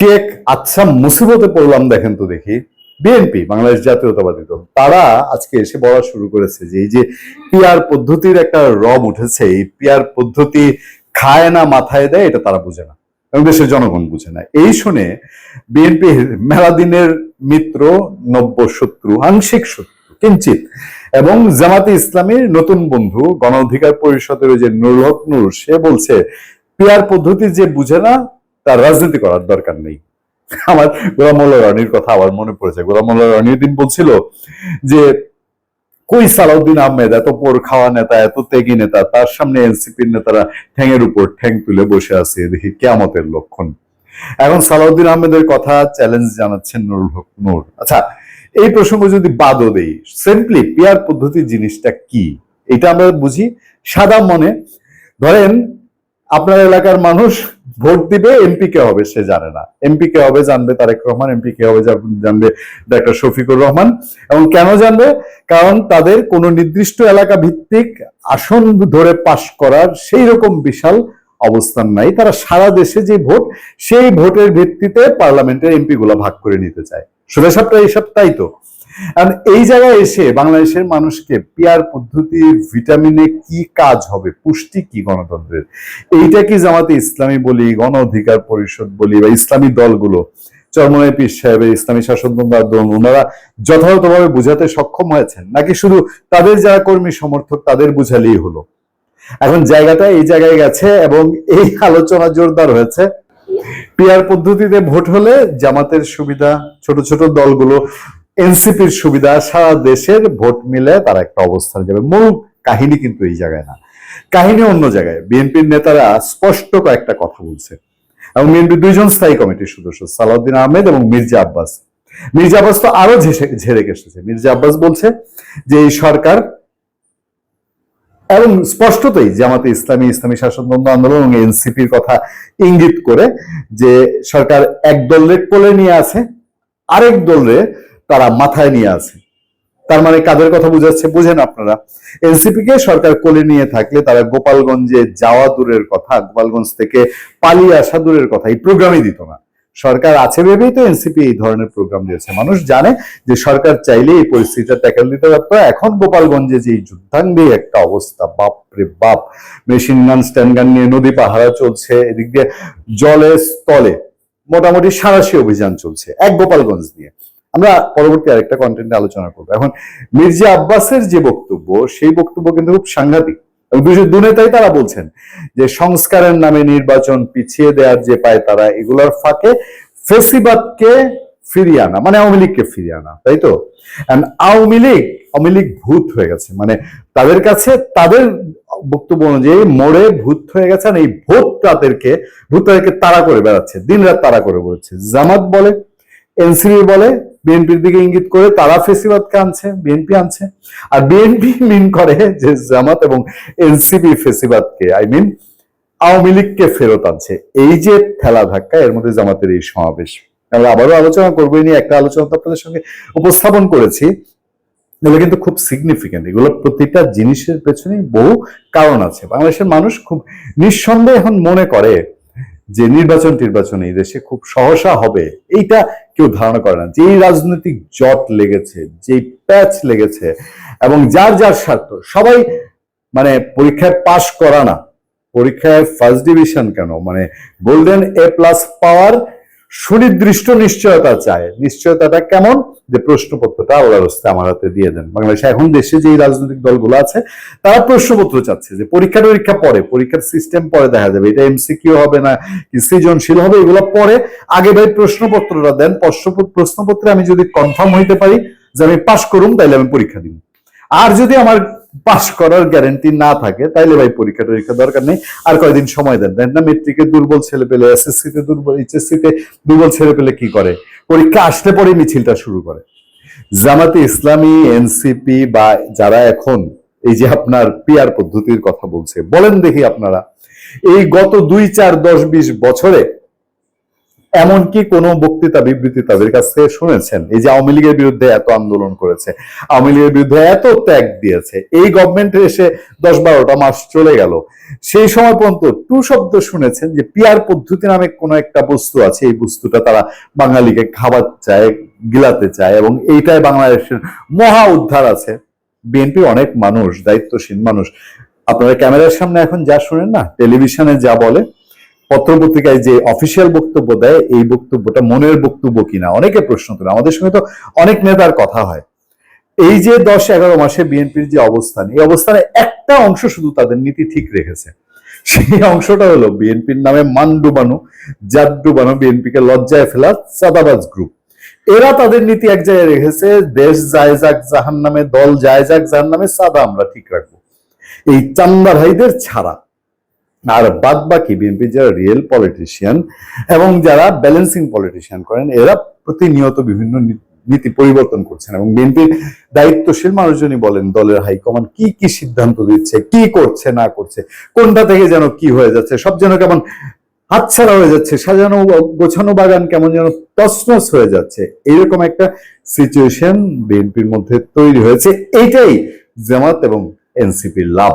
কি আচ্ছা মুসিবতে পড়লাম, দেখেন তো দেখি। বিএনপি, বাংলাদেশ জাতীয়তাবাদী দল, তারা আজকে এসে বলা শুরু করেছে যে এই যে পিয়ার পদ্ধতির একটা রব উঠেছে, এই পিয়ার পদ্ধতি খায় না, মাথায় দেয়, এটা তারা বুঝে না। এবং দেশের জনগণ বুঝে না। এই শুনে বিএনপির মেলাদিনের মিত্র, নব্য শত্রু, আংশিক শত্রু, কিঞ্চিত, এবং জামাতে ইসলামের নতুন বন্ধু গণ অধিকার পরিষদের যে নুরুল নূর, সে বলছে পিয়ার পদ্ধতি যে বুঝে না তার রাজনীতি করার দরকার নেই। আমার গোলাম মোল্লা রনির কথা আবার মনে পড়েছে। গোলাম মোল্লা রনি দিন বলছিল যে, কই সালাউদ্দিন আহমেদ, এত পোর খাওয়া নেতা, এত ত্যাগী নেতা, তার সামনে এনসিপির নেতারা ঠ্যাংয়ের উপর ঠ্যাং তুলে বসে আছে, দেখি কেয়ামতের লক্ষণ। এখন সালাউদ্দিন আহমেদের কথা চ্যালেঞ্জ জানাচ্ছেন নুরুল হক নূর। আচ্ছা এই প্রসঙ্গ যদি বাদও দেই সিম্পলি পিয়ার পদ্ধতি জিনিসটা কি? এটা আমরা বুঝি। সাদা মনে, ধরেন আপনার এলাকার মানুষ ভোট দিবে এমপি কে হবে সে জানে না। এমপি কে হবে জানবে তারেক রহমান এমপি কে হবে জানবে ডাক্তার শফিকুর রহমান। এবং কেন জানবে? কারণ তাদের কোনো নির্দিষ্ট এলাকা ভিত্তিক আসন ধরে পাশ করার সেই রকম বিশাল অবস্থান নাই। তারা সারা দেশে যে ভোট, সেই ভোটের ভিত্তিতে পার্লামেন্টের এমপি গুলা ভাগ করে নিতে চায়। সোজা সাপটা এইসব তাই তো। কারণ এই জায়গায় এসে বাংলাদেশের মানুষকে পিয়ার পদ্ধতি, ভিটামিনে কি কাজ হবে, পুষ্টি কি গণতন্ত্রের? এইটা কি জামাতে ইসলামী বলি, গণ অধিকার পরিষদ বলি বা ইসলামী দলগুলো? সাহেবের ইসলামী শাসনতন্ত্র আন্দোলন ওনারা যথাযথভাবে বুঝাতে সক্ষম হয়েছেন। নাকি শুধু তাদের যারা কর্মী সমর্থক, তাদের বুঝালেই হলো? এখন জায়গাটা এই জায়গায় গেছে এবং এই আলোচনা জোরদার হয়েছে। পিয়ার পদ্ধতিতে ভোট হলে জামাতের সুবিধা, ছোট ছোট দলগুলো এনসিপির সুবিধা, সারা দেশের ভোট মিলে তারা একটা অবস্থান যাবে। মূল কাহিনী কিন্তু এই জায়গায় না। কাহিনী অন্য জায়গায়। বিএনপির নেতারা স্পষ্ট কয়েকটা কথা বলছে। এবং বিএনপির দুইজন স্থায়ী কমিটির সদস্য, সালাউদ্দিন আহমেদ এবং মির্জা আব্বাস। মির্জা আব্বাস তো আরও ঝেড়ে এসেছে মির্জা আব্বাস বলছে যে, এই সরকার এবং স্পষ্টতই জামাতে ইসলামী ইসলামী শাসনতন্ত্র আন্দোলন এবং এনসিপির কথা ইঙ্গিত করে যে, সরকার এক দলরে কোলে নিয়ে আছে, আরেক দলরে তারা মাথায় নিয়ে আছে। তার মানে কাদের কথা বুঝাচ্ছে বুঝেন আপনারা। এনসিপি কে সরকার কোলে নিয়ে থাকলে তারা গোপালগঞ্জে যাওয়া দূরের কথা, গোপালগঞ্জ থেকে পালিয়ে আসা দূরের কথা এই প্রোগ্রামই দিত না। সরকার আছে ভেবেই তো এনসিপি এই ধরনের প্রোগ্রাম দিয়েছে। মানুষ জানে যে সরকার চাইলে এই পরিস্থিতিটা ট্যাকেল দিতে পারতো। এখন গোপালগঞ্জে যে যুদ্ধাঙ্গে একটা অবস্থা, বাপ রে বাপ। মেশিন গান, স্ট্যান্ড গান নিয়ে নদী পাহারা চলছে, এদিক দিয়ে জলে, স্থলে। মোটামুটি সারাশি অভিযান চলছে, এক গোপালগঞ্জ নিয়ে। আমরা পরবর্তী আরেকটা কন্টেন্টে আলোচনা করব। এখন মির্জা আব্বাসের যে বক্তব্য, সেই বক্তব্য কিন্তু খুব সাংঘাতিক। এবং দুজন দুনেতাই তারা বলছেন যে সংস্কারের নামে নির্বাচন পিছিয়ে দেওয়ার যে পায় তারা, এগুলোর ফাঁকে ফেসিবাদকে ফিরিয়ে আনা মানে আওয়ামী লীগকে ফিরিয়ে আনা, তাই তো? আওয়ামী লীগ আওয়ামী লীগ ভূত হয়ে গেছে। মানে তাদের কাছে, তাদের বক্তব্য অনুযায়ী মোড়ে ভূত হয়ে গেছে এই ভূত তাদেরকে ভূত তাদেরকে তাড়া করে বেড়াচ্ছে দিন রাত তাড়া করে বেড়াচ্ছে। জামাত বলে এনসিবি বলে বিএনপির দিকে ইঙ্গিত করে তারা ফেসিবাদকে আনছে, বিএনপি আনছে। আর বিএনপি মিন করে যে জামাত এবং এনসিপি ফেসিবাদকে আই মিন আওয়ামী লীগকে ফেরত আনছে। এই যে ঠেলা ধাক্কা, এর মধ্যে জামাতের এই সমাবেশ। আমরা আবারও আলোচনা করব নিয়ে একটা আলোচনা তো আপনাদের সঙ্গে উপস্থাপন করেছি। এগুলো কিন্তু খুব সিগনিফিকেন্ট এগুলো প্রতিটা জিনিসের পেছনে বহু কারণ আছে। বাংলাদেশের মানুষ খুব নিঃসন্দেহে এখন মনে করে যে নির্বাচন নির্বাচন এই দেশে খুব সহসা হবে, এইটা কেউ ধারণা করে না। যেই রাজনৈতিক জট লেগেছে, যেই প্যাচ লেগেছে, এবং যার যার স্বার্থ, সবাই মানে পরীক্ষায় পাশ করা না। পরীক্ষায় ফার্স্ট ডিভিশন কেন? মানে গোল্ডেন এ প্লাস পাওয়ার সুনির্দিষ্ট নিশ্চয়তা চায়। নিশ্চয়তাটা কেমন? যে প্রশ্নপত্রটা আল্লাহর হস্তে আমার হাতে দিয়ে দেন। বাংলাদেশে এখন দেশে যে রাজনৈতিক দলগুলো আছে, তারা প্রশ্নপত্র চাচ্ছে যে পরীক্ষা টরীক্ষা পরে, পরীক্ষার সিস্টেম পরে দেখা যাবে। এটা এমসিকিউ হবে না সৃজনশীল হবে, এগুলো পরে আগে ভাই প্রশ্নপত্রটা দেন। প্রশ্নপত্রে আমি যদি কনফার্ম হইতে পারি যে আমি পাশ করুম, তাইলে আমি পরীক্ষা দিব আর যদি আমার পাশ করার গ্যারান্টি না থাকে, তাইলে ভাই পরীক্ষা টরীক্ষা দরকার নেই। আর কয়দিন সময় দেন? দেন না মেট্রিকে দুর্বল ছেলে পেলে এসএসসি তে দুর্বল এইচএসসি তে দুর্বল ছেলে পেলে কি করে? পরীক্ষা আসলে পরে মিছিলটা শুরু করে। জামাতে ইসলামী এনসিপি বা যারা এখন, এই যে আপনার পিয়ার পদ্ধতির কথা বলছে, বলেন দেখি আপনারা। এই গত দুই, চার, দশ, বিশ বছরে এমনকি কোনো বক্তৃতা, বিবৃতি তাদের কাছ থেকে শুনেছেন। এই যে আওয়ামী লীগের বিরুদ্ধে এত আন্দোলন করেছে, আওয়ামী লীগের বিরুদ্ধে এত ত্যাগ দিয়েছে, এই গভর্নমেন্টের এসে দশ বারোটা মাস চলে গেল। সেই সময় পর্যন্ত টু শব্দ শুনেছেন যে পিয়ার পদ্ধতি নামে কোনো একটা বস্তু আছে, এই বস্তুটা তারা বাঙালিকে খাবার চায়, গিলাতে চায় এবং এইটাই বাংলাদেশের মহা উদ্ধার আছে। বিএনপি অনেক মানুষ, দায়িত্বশীল মানুষ। আপনারা ক্যামেরার সামনে এখন যা শুনেন না, টেলিভিশনে যা বলে পত্রপত্রিকায় যে অফিসিয়াল বক্তব্য দেয়, এই বক্তব্যটা মনের বক্তব্য কিনা? অনেকে প্রশ্ন তোলে। আমাদের সঙ্গে তো অনেক নেতার কথা হয়। এই যে দশ এগারো মাসে বিএনপির যে অবস্থান, এই অবস্থানে একটা অংশ শুধু তাদের নীতি ঠিক রেখেছে। সেই অংশটা হলো বিএনপির নামে মান ডুবানো জাত ডুবানো বিএনপিকে লজ্জায় ফেলা চাঁদাবাজ গ্রুপ এরা তাদের নীতি এক জায়গায় রেখেছে, দেশ যায় যাক জাহান নামে দল যায় যাক জাহান নামে সাদা আমরা ঠিক রাখব। এই চান্দা ভাইদের ছাড়া আর বাদ বাকি বিএনপি যারা রিয়েল পলিটিশিয়ান এবং যারা ব্যালেন্সিং পলিটিশিয়ান করেন, এরা প্রতিনিয়ত বিভিন্ন নীতি পরিবর্তন করছেন এবং বিএনপির দায়িত্বশীল মানুষজনই বলেন, দলের হাইকমান্ড কি কি সিদ্ধান্ত দিচ্ছে, কি করছে, না করছে, কোনটা থেকে যেন কি হয়ে যাচ্ছে, সব যেন কেমন হাতছাড়া হয়ে যাচ্ছে, সাজানো, গোছানো বাগান কেমন যেন তসনস হয়ে যাচ্ছে। এইরকম একটা সিচুয়েশন বিএনপির মধ্যে তৈরি হয়েছে। এইটাই জামাত এবং এনসিপির লাভ।